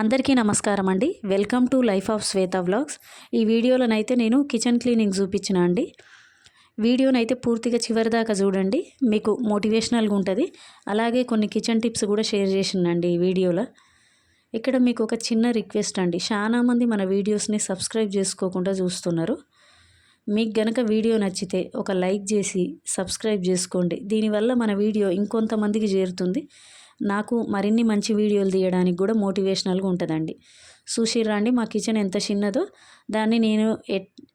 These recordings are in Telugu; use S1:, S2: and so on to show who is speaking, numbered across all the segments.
S1: అందరికీ నమస్కారం అండి welcome to life of Shweta vlogs ఈ వీడియోలోనైతే నేను కిచెన్ క్లీనింగ్ చూపించిన అండి వీడియోనైతే పూర్తిగా చివరిదాకా చూడండి మీకు మోటివేషనల్గా ఉంటుంది అలాగే కొన్ని కిచెన్ టిప్స్ కూడా షేర్ చేసిందండి ఈ వీడియోలో ఇక్కడ మీకు ఒక చిన్న రిక్వెస్ట్ అండి చాలామంది మన వీడియోస్ని సబ్స్క్రైబ్ చేసుకోకుండా చూస్తున్నారు మీకు గనక వీడియో నచ్చితే ఒక లైక్ చేసి సబ్స్క్రైబ్ చేసుకోండి దీనివల్ల మన వీడియో ఇంకొంతమందికి చేరుతుంది నాకు మరిన్ని మంచి వీడియోలు తీయడానికి కూడా మోటివేషనల్గా ఉంటుందండి చూసిర్రా అండి మా కిచెన్ ఎంత చిన్నదో దాన్ని నేను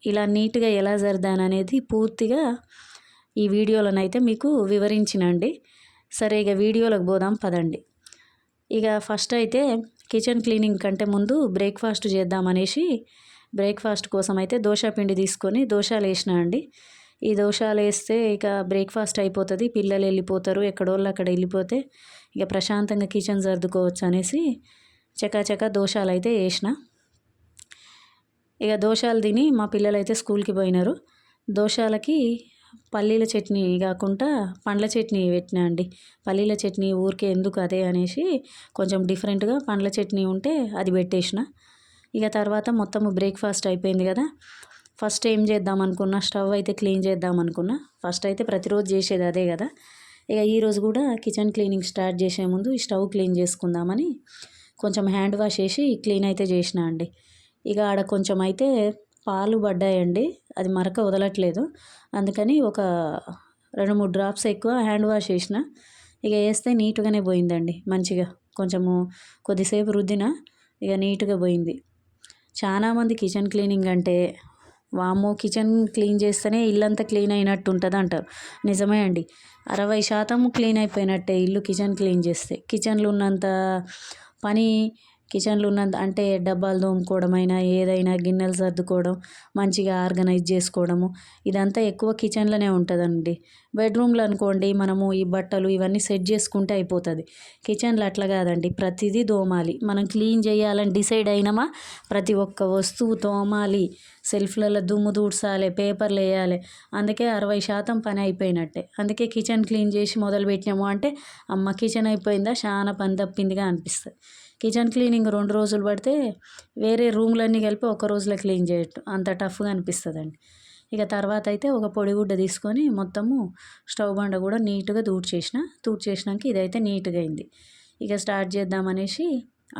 S1: ఇలా నీట్గా ఎలా జరదాను అనేది పూర్తిగా ఈ వీడియోలనైతే మీకు వివరించినండి సరే ఇక వీడియోలకు పోదాం పదండి ఇక ఫస్ట్ అయితే కిచెన్ క్లీనింగ్ కంటే ముందు బ్రేక్ఫాస్ట్ చేద్దామనేసి బ్రేక్ఫాస్ట్ కోసం అయితే దోశ పిండి తీసుకొని దోశలు వేసిన అండి ఈ దోశలు వేస్తే ఇక బ్రేక్ఫాస్ట్ అయిపోతుంది పిల్లలు వెళ్ళిపోతారు ఎక్కడోళ్ళు అక్కడ వెళ్ళిపోతే ఇక ప్రశాంతంగా కిచెన్ సర్దుకోవచ్చు అనేసి చకాచకా దోశాలు అయితే వేసిన ఇక దోశాలు తిని మా పిల్లలు అయితే స్కూల్కి పోయినారు దోశాలకి పల్లీల చట్నీ కాకుండా పండ్ల చట్నీ పెట్టినా అండి పల్లీల చట్నీ ఊరికే ఎందుకు అదే అనేసి కొంచెం డిఫరెంట్గా పండ్ల చట్నీ ఉంటే అది పెట్టేసిన ఇక తర్వాత మొత్తం బ్రేక్ఫాస్ట్ అయిపోయింది కదా ఫస్ట్ ఏం చేద్దాం అనుకున్నా స్టవ్ అయితే క్లీన్ చేద్దాం అనుకున్నా ఫస్ట్ అయితే ప్రతిరోజు చేసేది అదే కదా ఇక ఈరోజు కూడా కిచెన్ క్లీనింగ్ స్టార్ట్ చేసే ముందు ఈ స్టవ్ క్లీన్ చేసుకుందామని కొంచెం హ్యాండ్ వాష్ చేసి క్లీన్ అయితే చేసిన అండి ఇక ఆడ కొంచెం అయితే పాలు పడ్డాయండి అది మరక వదలట్లేదు అందుకని ఒక రెండు మూడు డ్రాప్స్ ఎక్కువ హ్యాండ్ వాష్ చేసిన ఇక వేస్తే నీట్గానే పోయిందండి మంచిగా కొంచెము కొద్దిసేపు రుద్దిన ఇక నీట్గా పోయింది చాలామంది కిచెన్ క్లీనింగ్ అంటే వామో కిచెన్ క్లీన్ చేస్తేనే ఇల్లంతా క్లీన్ అయినట్టు ఉంటుంది అంటారు నిజమే అండి అరవై శాతం క్లీన్ అయిపోయినట్టే ఇల్లు కిచెన్ క్లీన్ చేస్తే కిచెన్లో ఉన్నంత పని కిచెన్లో ఉన్నంత అంటే డబ్బాలు అయినా ఏదైనా గిన్నెలు సర్దుకోవడం మంచిగా ఆర్గనైజ్ చేసుకోవడము ఇదంతా ఎక్కువ కిచెన్లోనే ఉంటుందండి బెడ్రూమ్లు అనుకోండి మనము ఈ బట్టలు ఇవన్నీ సెట్ చేసుకుంటే అయిపోతుంది కిచెన్లో అట్లా కాదండి ప్రతిదీ దోమాలి మనం క్లీన్ చేయాలని డిసైడ్ అయినామా ప్రతి ఒక్క వస్తువు తోమాలి సెల్ఫ్లలో దుమ్ము దూడ్చాలి పేపర్లు వేయాలి అందుకే అరవై శాతం పని అయిపోయినట్టే అందుకే కిచెన్ క్లీన్ చేసి మొదలు పెట్టినాము అంటే అమ్మ కిచెన్ అయిపోయిందా చాలా పని తప్పిందిగా అనిపిస్తుంది కిచెన్ క్లీనింగ్ రెండు రోజులు పడితే వేరే రూమ్లన్నీ కలిపి ఒక రోజులో క్లీన్ చేయటం అంత టఫ్గా అనిపిస్తుందండి ఇక తర్వాత అయితే ఒక పొడిగుడ్డ తీసుకొని మొత్తము స్టవ్ బండ కూడా నీట్గా దూడ్ చేసిన దూడ్ చేసినాక ఇదైతే నీట్గా అయింది ఇక స్టార్ట్ చేద్దామనేసి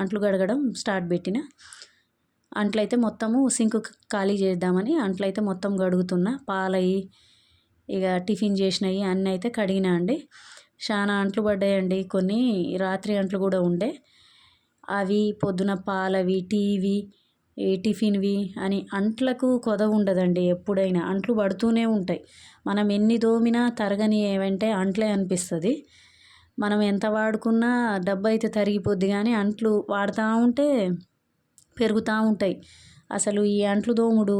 S1: అంట్లు గడగడం స్టార్ట్ పెట్టిన అంట్లయితే మొత్తము సింక్ ఖాళీ చేద్దామని అంట్లయితే మొత్తం గడుగుతున్నా పాలయ్యి ఇక టిఫిన్ చేసినవి అన్నీ అయితే కడిగినా అండి చాలా అంట్లు పడ్డాయండి కొన్ని రాత్రి అంట్లు కూడా ఉండే అవి పొద్దున పాలవి టీవి టిఫిన్వి అని అంట్లకు కొదవ ఉండదండి ఎప్పుడైనా అంట్లు పడుతూనే ఉంటాయి మనం ఎన్ని తోమినా తరగని ఏమంటే అంట్లే అనిపిస్తుంది మనం ఎంత వాడుకున్నా డబ్బు అయితే తరిగిపోద్ది కానీ అంట్లు వాడుతూ ఉంటే పెరుగుతూ ఉంటాయి అసలు ఈ అంట్లు తోముడు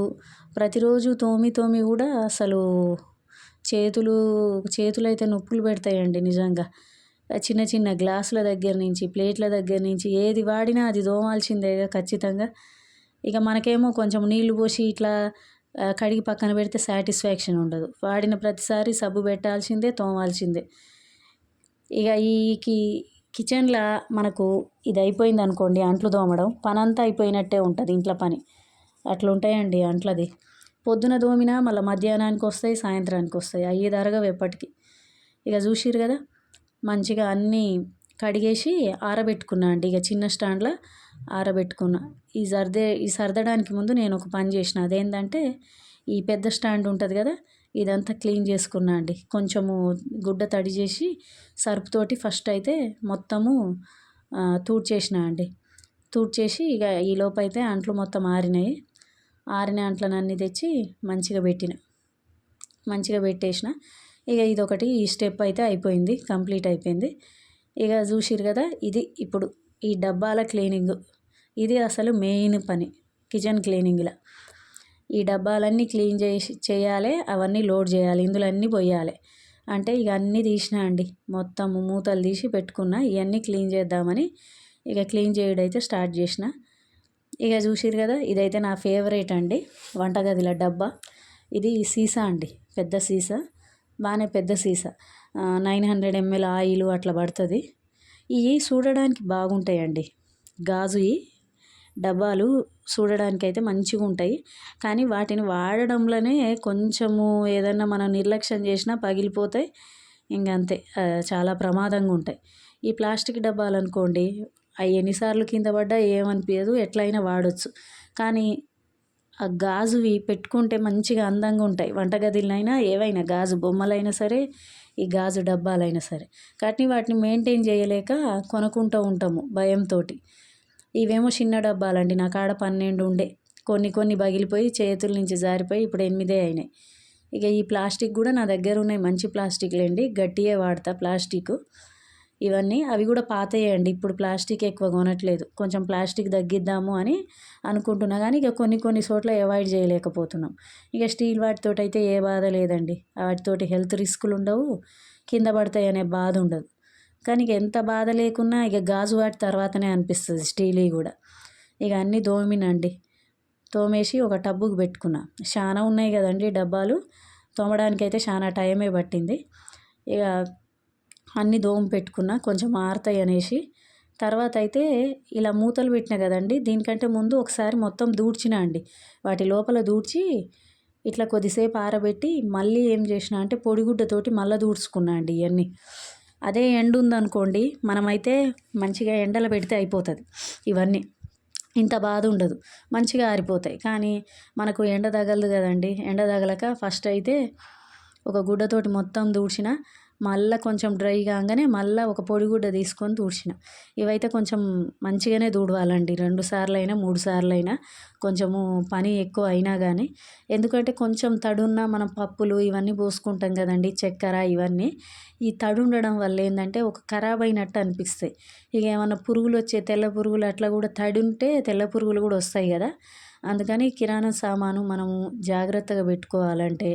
S1: ప్రతిరోజు తోమి తోమి కూడా అసలు చేతులు చేతులైతే నొప్పులు పెడతాయండి నిజంగా చిన్న చిన్న గ్లాసుల దగ్గర నుంచి ప్లేట్ల దగ్గర నుంచి ఏది వాడినా అది దోమాల్సిందే ఖచ్చితంగా ఇక మనకేమో కొంచెం నీళ్లు పోసి ఇట్లా కడిగి పక్కన పెడితే సాటిస్ఫాక్షన్ ఉండదు వాడిన ప్రతిసారి సబ్బు పెట్టాల్సిందే తోమాల్సిందే ఇక ఈ కిచెన్లో మనకు ఇది అయిపోయింది అనుకోండి అంట్లు తోమడం పనంతా అయిపోయినట్టే ఉంటుంది ఇంట్లో పని అట్లా ఉంటాయండి అంట్లది పొద్దున దోమినా మళ్ళీ మధ్యాహ్నానికి వస్తాయి సాయంత్రానికి వస్తాయి అయ్యి ఎప్పటికీ ఇక చూసిరు కదా మంచిగా అన్నీ కడిగేసి ఆరబెట్టుకున్నా అండి ఇక చిన్న స్టాండ్లో ఆరబెట్టుకున్నా ఈ సర్దే ఈ సర్దడానికి ముందు నేను ఒక పని చేసిన అదేంటంటే ఈ పెద్ద స్టాండ్ ఉంటుంది కదా ఇదంతా క్లీన్ చేసుకున్నా అండి కొంచెము గుడ్డ తడి చేసి సర్పుతోటి ఫస్ట్ అయితే మొత్తము చేసిన అండి తూడ్చేసి ఇక ఈ లోపైతే అంట్లు మొత్తం ఆరినాయి ఆరిన అంట్లనన్నీ తెచ్చి మంచిగా పెట్టిన మంచిగా పెట్టేసిన ఇక ఇదొకటి ఈ స్టెప్ అయితే అయిపోయింది కంప్లీట్ అయిపోయింది ఇక చూసిరు కదా ఇది ఇప్పుడు ఈ డబ్బాల క్లీనింగ్ ఇది అసలు మెయిన్ పని కిచెన్ క్లీనింగ్లో ఈ డబ్బాలన్నీ క్లీన్ చేసి చేయాలి అవన్నీ లోడ్ చేయాలి ఇందులో అన్నీ పోయాలి అంటే ఇక అన్నీ తీసినా అండి మొత్తం మూతలు తీసి పెట్టుకున్నా ఇవన్నీ క్లీన్ చేద్దామని ఇక క్లీన్ చేయడైతే స్టార్ట్ చేసిన ఇక చూసిరు కదా ఇదైతే నా ఫేవరెట్ అండి వంటగదిలో డబ్బా ఇది సీసా అండి పెద్ద సీసా బాగానే పెద్ద సీసా నైన్ హండ్రెడ్ ఎంఎల్ ఆయిల్ అట్లా పడుతుంది ఇవి చూడడానికి బాగుంటాయండి గాజువి డబ్బాలు చూడడానికి అయితే మంచిగా ఉంటాయి కానీ వాటిని వాడడంలోనే కొంచెము ఏదన్నా మనం నిర్లక్ష్యం చేసినా పగిలిపోతాయి ఇంకంతే అంతే చాలా ప్రమాదంగా ఉంటాయి ఈ ప్లాస్టిక్ డబ్బాలు అనుకోండి అవి ఎన్నిసార్లు కింద పడ్డా ఏమనిపించదు ఎట్లయినా వాడచ్చు కానీ ఆ గాజువి పెట్టుకుంటే మంచిగా అందంగా ఉంటాయి వంటగదిలైనా ఏవైనా గాజు బొమ్మలైనా సరే ఈ గాజు డబ్బాలైనా సరే కానీ వాటిని మెయింటైన్ చేయలేక కొనుక్కుంటూ ఉంటాము భయంతో ఇవేమో చిన్న డబ్బాలండి నా కాడ పన్నెండు ఉండే కొన్ని కొన్ని పగిలిపోయి చేతుల నుంచి జారిపోయి ఇప్పుడు ఎనిమిదే అయినాయి ఇక ఈ ప్లాస్టిక్ కూడా నా దగ్గర ఉన్నాయి మంచి ప్లాస్టిక్లేండి గట్టియే వాడతా ప్లాస్టిక్ ఇవన్నీ అవి కూడా పాతయ్యండి ఇప్పుడు ప్లాస్టిక్ ఎక్కువ కొనట్లేదు కొంచెం ప్లాస్టిక్ తగ్గిద్దాము అని అనుకుంటున్నా కానీ ఇక కొన్ని కొన్ని చోట్ల అవాయిడ్ చేయలేకపోతున్నాం ఇక స్టీల్ వాటితో అయితే ఏ బాధ లేదండి వాటితోటి హెల్త్ రిస్కులు ఉండవు కింద పడతాయి అనే బాధ ఉండదు కానీ ఇక ఎంత బాధ లేకున్నా ఇక గాజు వాటి తర్వాతనే అనిపిస్తుంది స్టీలీ కూడా ఇక అన్నీ తోమినండి తోమేసి ఒక టబ్బుకు పెట్టుకున్నా చాలా ఉన్నాయి కదండి డబ్బాలు తోమడానికైతే చాలా టైమే పట్టింది ఇక అన్ని దోమ పెట్టుకున్న కొంచెం ఆరుతాయి అనేసి తర్వాత అయితే ఇలా మూతలు పెట్టిన కదండి దీనికంటే ముందు ఒకసారి మొత్తం దూడ్చిన అండి వాటి లోపల దూడ్చి ఇట్లా కొద్దిసేపు ఆరబెట్టి మళ్ళీ ఏం చేసిన అంటే పొడిగుడ్డతోటి మళ్ళీ దూడ్చుకున్నా అండి ఇవన్నీ అదే ఎండ ఉందనుకోండి మనమైతే మంచిగా ఎండలో పెడితే అయిపోతుంది ఇవన్నీ ఇంత బాధ ఉండదు మంచిగా ఆరిపోతాయి కానీ మనకు ఎండ తగలదు కదండి ఎండ తగలక ఫస్ట్ అయితే ఒక గుడ్డతోటి మొత్తం దూడ్చిన మళ్ళీ కొంచెం డ్రై కాగానే మళ్ళీ ఒక పొడిగుడ్డ తీసుకొని తుడిచిన ఇవైతే కొంచెం మంచిగానే దూడవాలండి రెండు సార్లు అయినా మూడు సార్లు అయినా కొంచెము పని ఎక్కువ అయినా కానీ ఎందుకంటే కొంచెం తడున్న మనం పప్పులు ఇవన్నీ పోసుకుంటాం కదండి చక్కెర ఇవన్నీ ఈ తడు ఉండడం వల్ల ఏంటంటే ఒక ఖరాబ్ అయినట్టు అనిపిస్తాయి ఇక ఏమన్నా పురుగులు వచ్చే తెల్ల పురుగులు అట్లా కూడా తడి ఉంటే తెల్ల పురుగులు కూడా వస్తాయి కదా అందుకని కిరాణా సామాను మనము జాగ్రత్తగా పెట్టుకోవాలంటే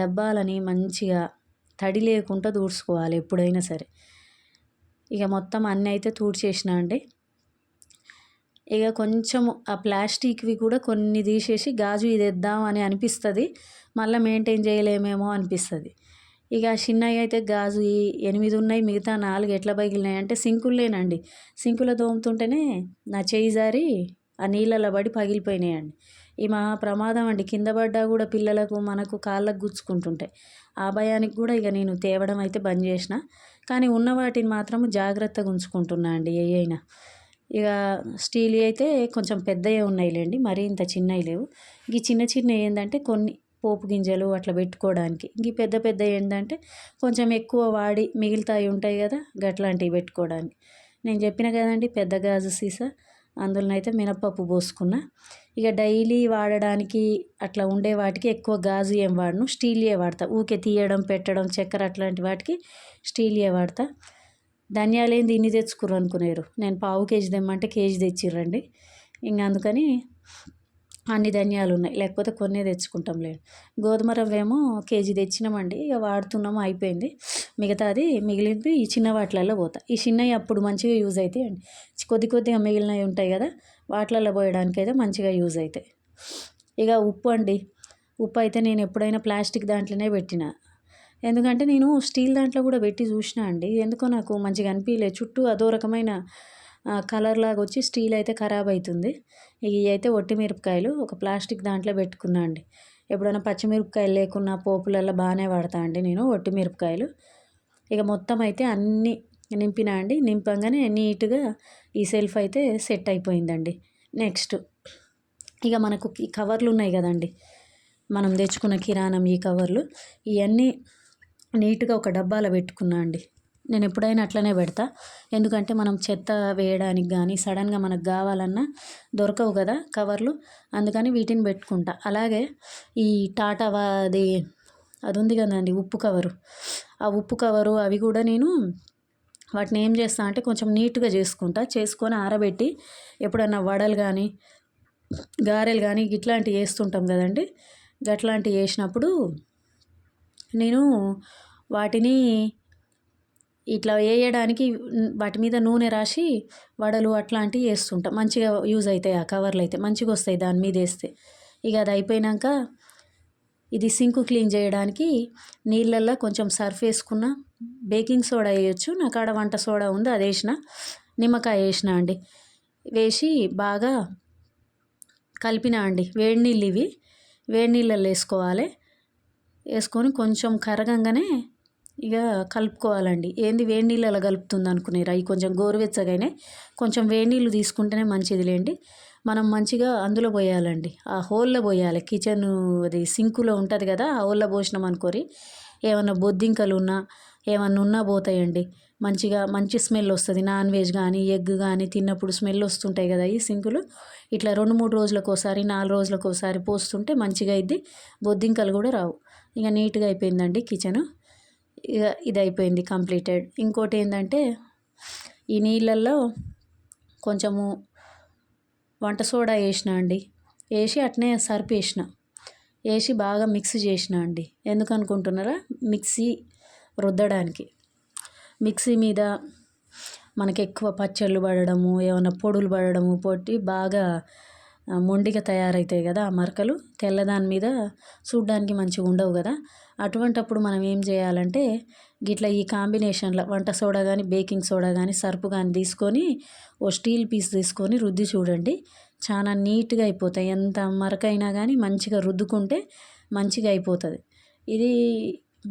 S1: డబ్బాలని మంచిగా తడి లేకుండా తుడుచుకోవాలి ఎప్పుడైనా సరే ఇక మొత్తం అన్నీ అయితే తుడిచేసిన అండి ఇక కొంచెం ఆ ప్లాస్టిక్వి కూడా కొన్ని తీసేసి గాజు ఇదేద్దాం అని అనిపిస్తుంది మళ్ళీ మెయింటైన్ చేయలేమేమో అనిపిస్తుంది ఇక చిన్నవి అయితే గాజు ఎనిమిది ఉన్నాయి మిగతా నాలుగు ఎట్లా పగిలినాయి అంటే సింకుల్లేనండి సింకులు తోముతుంటేనే నా చేయి జారి ఆ నీళ్ళలో పడి పగిలిపోయినాయండి ఈ మా ప్రమాదం అండి కింద పడ్డా కూడా పిల్లలకు మనకు కాళ్ళకు గుచ్చుకుంటుంటాయి ఆ భయానికి కూడా ఇక నేను తేవడం అయితే బంద్ చేసిన కానీ ఉన్న వాటిని మాత్రం జాగ్రత్తగా ఉంచుకుంటున్నా అండి ఏ అయినా ఇక స్టీల్ అయితే కొంచెం పెద్దవి ఉన్నాయిలేండి మరీ ఇంత చిన్నవి లేవు ఈ చిన్న చిన్న ఏంటంటే కొన్ని పోపు గింజలు అట్లా పెట్టుకోవడానికి ఇంక పెద్ద పెద్ద ఏంటంటే కొంచెం ఎక్కువ వాడి మిగులుతాయి ఉంటాయి కదా గట్లాంటివి పెట్టుకోవడానికి నేను చెప్పిన కదండి పెద్ద గాజు సీసా అందులోనైతే మినప్పప్పు పోసుకున్న ఇక డైలీ వాడడానికి అట్లా ఉండే వాటికి ఎక్కువ గాజు ఏం వాడను స్టీలియే వాడతా ఊకే తీయడం పెట్టడం చక్కెర అట్లాంటి వాటికి స్టీలియే వాడతా ధనియాలు ఏంది ఇన్ని తెచ్చుకుర్రు అనుకునేరు నేను పావు కేజీ తెమ్మంటే కేజీ తెచ్చిర్రండి ఇంకా అందుకని అన్ని ధనియాలు ఉన్నాయి లేకపోతే కొన్నే తెచ్చుకుంటాం లేదు గోధుమ రవ్వ ఏమో కేజీ తెచ్చినామండి ఇక వాడుతున్నాము అయిపోయింది మిగతాది మిగిలింది ఈ చిన్న వాటిలలో పోతా ఈ చిన్నవి అప్పుడు మంచిగా యూజ్ అవుతాయి అండి కొద్ది కొద్దిగా మిగిలినవి ఉంటాయి కదా వాటిలలో పోయడానికి అయితే మంచిగా యూజ్ అవుతాయి ఇక ఉప్పు అండి ఉప్పు అయితే నేను ఎప్పుడైనా ప్లాస్టిక్ దాంట్లోనే పెట్టిన ఎందుకంటే నేను స్టీల్ దాంట్లో కూడా పెట్టి చూసిన అండి ఎందుకో నాకు మంచిగా అనిపించలేదు చుట్టూ అదో రకమైన కలర్ లాగా వచ్చి స్టీల్ అయితే ఖరాబ్ అవుతుంది ఇవి అయితే ఒట్టి మిరపకాయలు ఒక ప్లాస్టిక్ దాంట్లో పెట్టుకున్నా అండి ఎప్పుడైనా పచ్చిమిరపకాయలు లేకున్నా పోపులలో బాగానే వాడతా అండి నేను ఒట్టి మిరపకాయలు ఇక మొత్తం అయితే అన్నీ నింపినా అండి నింపంగానే నీట్గా ఈ సెల్ఫ్ అయితే సెట్ అయిపోయిందండి నెక్స్ట్ ఇక మనకు ఈ కవర్లు ఉన్నాయి కదండి మనం తెచ్చుకున్న కిరాణం ఈ కవర్లు ఇవన్నీ నీట్గా ఒక డబ్బాలో పెట్టుకున్నా అండి నేను ఎప్పుడైనా అట్లనే పెడతా ఎందుకంటే మనం చెత్త వేయడానికి కానీ సడన్గా మనకు కావాలన్నా దొరకవు కదా కవర్లు అందుకని వీటిని పెట్టుకుంటా అలాగే ఈ టాటా అది అది ఉంది కదండి ఉప్పు కవరు ఆ ఉప్పు కవరు అవి కూడా నేను వాటిని ఏం చేస్తా అంటే కొంచెం నీట్గా చేసుకుంటా చేసుకొని ఆరబెట్టి ఎప్పుడన్నా వడలు కానీ గారెలు కానీ ఇట్లాంటివి వేస్తుంటాం కదండి అట్లాంటివి వేసినప్పుడు నేను వాటిని ఇట్లా వేయడానికి వాటి మీద నూనె రాసి వడలు అట్లాంటివి వేస్తుంటాం మంచిగా యూజ్ అవుతాయి ఆ కవర్లు అయితే మంచిగా వస్తాయి దాని మీద వేస్తే ఇక అది అయిపోయినాక ఇది సింక్ క్లీన్ చేయడానికి నీళ్ళల్లో కొంచెం సర్ఫ్ వేసుకున్న బేకింగ్ సోడా వేయచ్చు నా కాడ వంట సోడా ఉంది అది వేసిన నిమ్మకాయ వేసిన అండి వేసి బాగా కలిపిన అండి వేడి నీళ్ళు ఇవి వేడి నీళ్ళల్లో వేసుకోవాలి వేసుకొని కొంచెం కరగంగానే ఇక కలుపుకోవాలండి ఏంది వేడి నీళ్ళు అలా కలుపుతుంది అనుకునేరా అవి కొంచెం గోరువెచ్చగానే కొంచెం వేడి నీళ్ళు తీసుకుంటేనే మంచిది లేండి మనం మంచిగా అందులో పోయాలండి ఆ హోల్లో పోయాలి కిచెన్ అది సింకులో ఉంటుంది కదా ఆ హోల్లో పోసినాం అనుకోరి ఏమన్నా బొద్దింకలు ఉన్నా ఏమన్నా ఉన్నా పోతాయండి మంచిగా మంచి స్మెల్ వస్తుంది నాన్ వెజ్ కానీ ఎగ్ కానీ తిన్నప్పుడు స్మెల్ వస్తుంటాయి కదా ఈ సింకులు ఇట్లా రెండు మూడు రోజులకు ఒకసారి నాలుగు రోజులకు ఒకసారి పోస్తుంటే మంచిగా ఇది బొద్దింకలు కూడా రావు ఇక నీట్గా అయిపోయిందండి కిచెను ఇది అయిపోయింది కంప్లీటెడ్ ఇంకోటి ఏంటంటే ఈ నీళ్ళల్లో కొంచెము వంట సోడా వేసిన అండి వేసి అట్నే సరిపేసిన వేసి బాగా మిక్స్ చేసిన అండి ఎందుకు అనుకుంటున్నారా మిక్సీ రుద్దడానికి మిక్సీ మీద మనకి ఎక్కువ పచ్చళ్ళు పడడము ఏమైనా పొడులు పడడము పొట్టి బాగా మొండిగా తయారవుతాయి కదా ఆ మరకలు తెల్లదాని మీద చూడ్డానికి మంచిగా ఉండవు కదా అటువంటప్పుడు మనం ఏం చేయాలంటే గిట్లా ఈ కాంబినేషన్లో వంట సోడా కానీ బేకింగ్ సోడా కానీ సర్పు కానీ తీసుకొని ఓ స్టీల్ పీస్ తీసుకొని రుద్ది చూడండి చాలా నీట్గా అయిపోతాయి ఎంత మరకైనా కానీ మంచిగా రుద్దుకుంటే మంచిగా అయిపోతుంది ఇది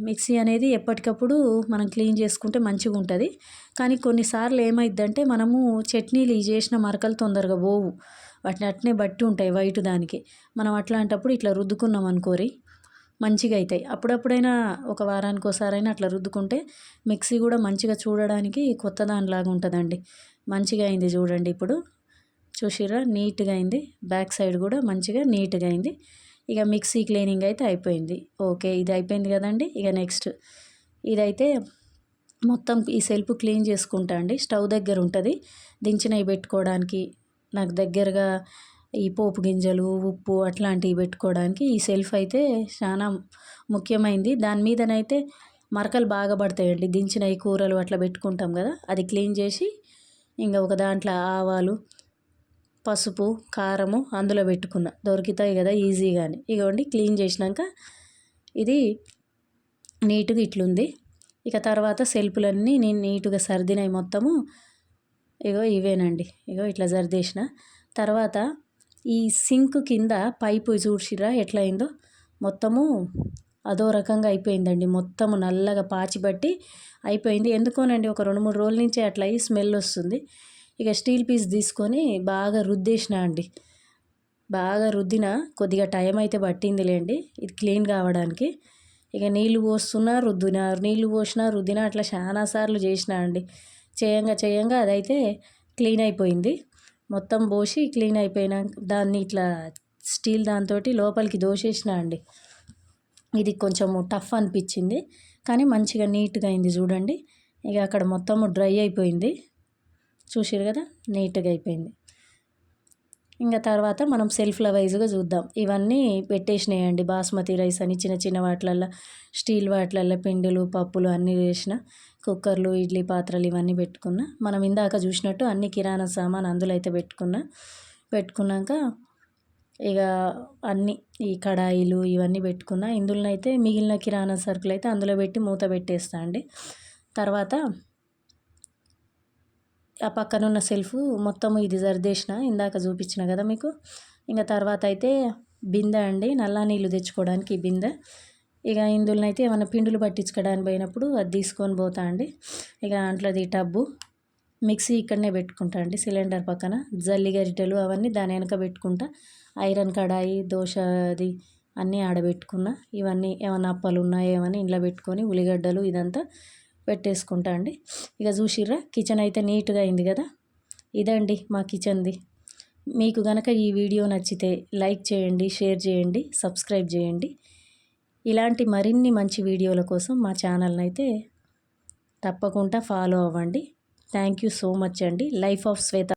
S1: మిక్సీ అనేది ఎప్పటికప్పుడు మనం క్లీన్ చేసుకుంటే మంచిగా ఉంటుంది కానీ కొన్నిసార్లు ఏమైందంటే మనము చట్నీలు ఈ చేసిన మరకలు తొందరగా పోవు వాటిని అట్నే బట్టి ఉంటాయి వైట్ దానికి మనం అట్లాంటప్పుడు ఇట్లా రుద్దుకున్నాం అనుకోరి మంచిగా అవుతాయి అప్పుడప్పుడైనా ఒక వారానికి ఒకసారైనా అట్లా రుద్దుకుంటే మిక్సీ కూడా మంచిగా చూడడానికి కొత్త దానిలాగా ఉంటుందండి మంచిగా అయింది చూడండి ఇప్పుడు చూసిరా నీట్గా అయింది బ్యాక్ సైడ్ కూడా మంచిగా నీట్గా అయింది ఇక మిక్సీ క్లీనింగ్ అయితే అయిపోయింది ఓకే ఇది అయిపోయింది కదండి ఇక నెక్స్ట్ ఇదైతే మొత్తం ఈ సెల్ఫ్ క్లీన్ చేసుకుంటా అండి స్టవ్ దగ్గర ఉంటుంది దించినవి పెట్టుకోవడానికి నాకు దగ్గరగా ఈ పోపు గింజలు ఉప్పు అట్లాంటివి పెట్టుకోవడానికి ఈ సెల్ఫ్ అయితే చాలా ముఖ్యమైనది దాని మీదనైతే మరకలు బాగా పడతాయండి దించిన ఈ కూరలు అట్లా పెట్టుకుంటాం కదా అది క్లీన్ చేసి ఇంకా ఒక దాంట్లో ఆవాలు పసుపు కారము అందులో పెట్టుకున్న దొరుకుతాయి కదా ఈజీగానే ఇగోండి క్లీన్ చేసినాక ఇది నీట్గా ఇట్లుంది ఇక తర్వాత సెల్పులన్నీ నేను నీట్గా సర్దినాయి మొత్తము ఇగో ఇవేనండి ఇగో ఇట్లా జరిదేసిన తర్వాత ఈ సింక్ కింద పైపు చూసిరా ఎట్లా అయిందో మొత్తము అదో రకంగా అయిపోయిందండి మొత్తము నల్లగా పాచిబట్టి అయిపోయింది ఎందుకోనండి ఒక రెండు మూడు రోజుల నుంచే అట్లా అయ్యి స్మెల్ వస్తుంది ఇక స్టీల్ పీస్ తీసుకొని బాగా రుద్దేసిన అండి బాగా రుద్దిన కొద్దిగా టైం అయితే పట్టిందిలేండి ఇది క్లీన్ కావడానికి ఇక నీళ్ళు పోస్తున్నా రుద్దిన నీళ్ళు పోసినా రుద్దినా అట్లా చాలాసార్లు చేసిన అండి చేయంగా చేయంగా అదైతే క్లీన్ అయిపోయింది మొత్తం పోసి క్లీన్ అయిపోయినాక దాన్ని ఇట్లా స్టీల్ దాంతో లోపలికి దోసేసిన అండి ఇది కొంచెము టఫ్ అనిపించింది కానీ మంచిగా నీట్గా అయింది చూడండి ఇక అక్కడ మొత్తము డ్రై అయిపోయింది చూసారు కదా నీట్గా అయిపోయింది ఇంకా తర్వాత మనం సెల్ఫ్ల వైజ్గా చూద్దాం ఇవన్నీ పెట్టేసినాయండి బాస్మతి రైస్ అని చిన్న చిన్న వాటిలల్లో స్టీల్ వాటిలల్లో పిండిలు పప్పులు అన్నీ వేసిన కుక్కర్లు ఇడ్లీ పాత్రలు ఇవన్నీ పెట్టుకున్న మనం ఇందాక చూసినట్టు అన్ని కిరాణా సామాన్ అందులో అయితే పెట్టుకున్న పెట్టుకున్నాక ఇక అన్నీ ఈ కడాయిలు ఇవన్నీ పెట్టుకున్న ఇందులోనైతే మిగిలిన కిరాణా సరుకులు అయితే అందులో పెట్టి మూత పెట్టేస్తా అండి తర్వాత ఆ పక్కనున్న సెల్ఫ్ మొత్తం ఇది సర్దేసిన ఇందాక చూపించిన కదా మీకు ఇంకా తర్వాత అయితే బిందె అండి నల్లా నీళ్ళు తెచ్చుకోవడానికి బిందె ఇక అయితే ఏమైనా పిండులు పట్టించుకోవడానికి పోయినప్పుడు అది తీసుకొని పోతా అండి ఇక అది టబ్బు మిక్సీ ఇక్కడనే పెట్టుకుంటా అండి సిలిండర్ పక్కన జల్లి గరిటెలు అవన్నీ దాని వెనక పెట్టుకుంటా ఐరన్ కడాయి దోశ అది అన్నీ ఆడబెట్టుకున్నా ఇవన్నీ ఏమైనా అప్పలు ఉన్నాయో ఏమని ఇంట్లో పెట్టుకొని ఉల్లిగడ్డలు ఇదంతా పెట్టేసుకుంటా అండి ఇక చూసిర్రా కిచెన్ అయితే నీట్గా అయింది కదా ఇదండి మా కిచెన్ది మీకు గనక ఈ వీడియో నచ్చితే లైక్ చేయండి షేర్ చేయండి సబ్స్క్రైబ్ చేయండి ఇలాంటి మరిన్ని మంచి వీడియోల కోసం మా ఛానల్ని అయితే తప్పకుండా ఫాలో అవ్వండి థ్యాంక్ యూ సో మచ్ అండి లైఫ్ ఆఫ్ శ్వేత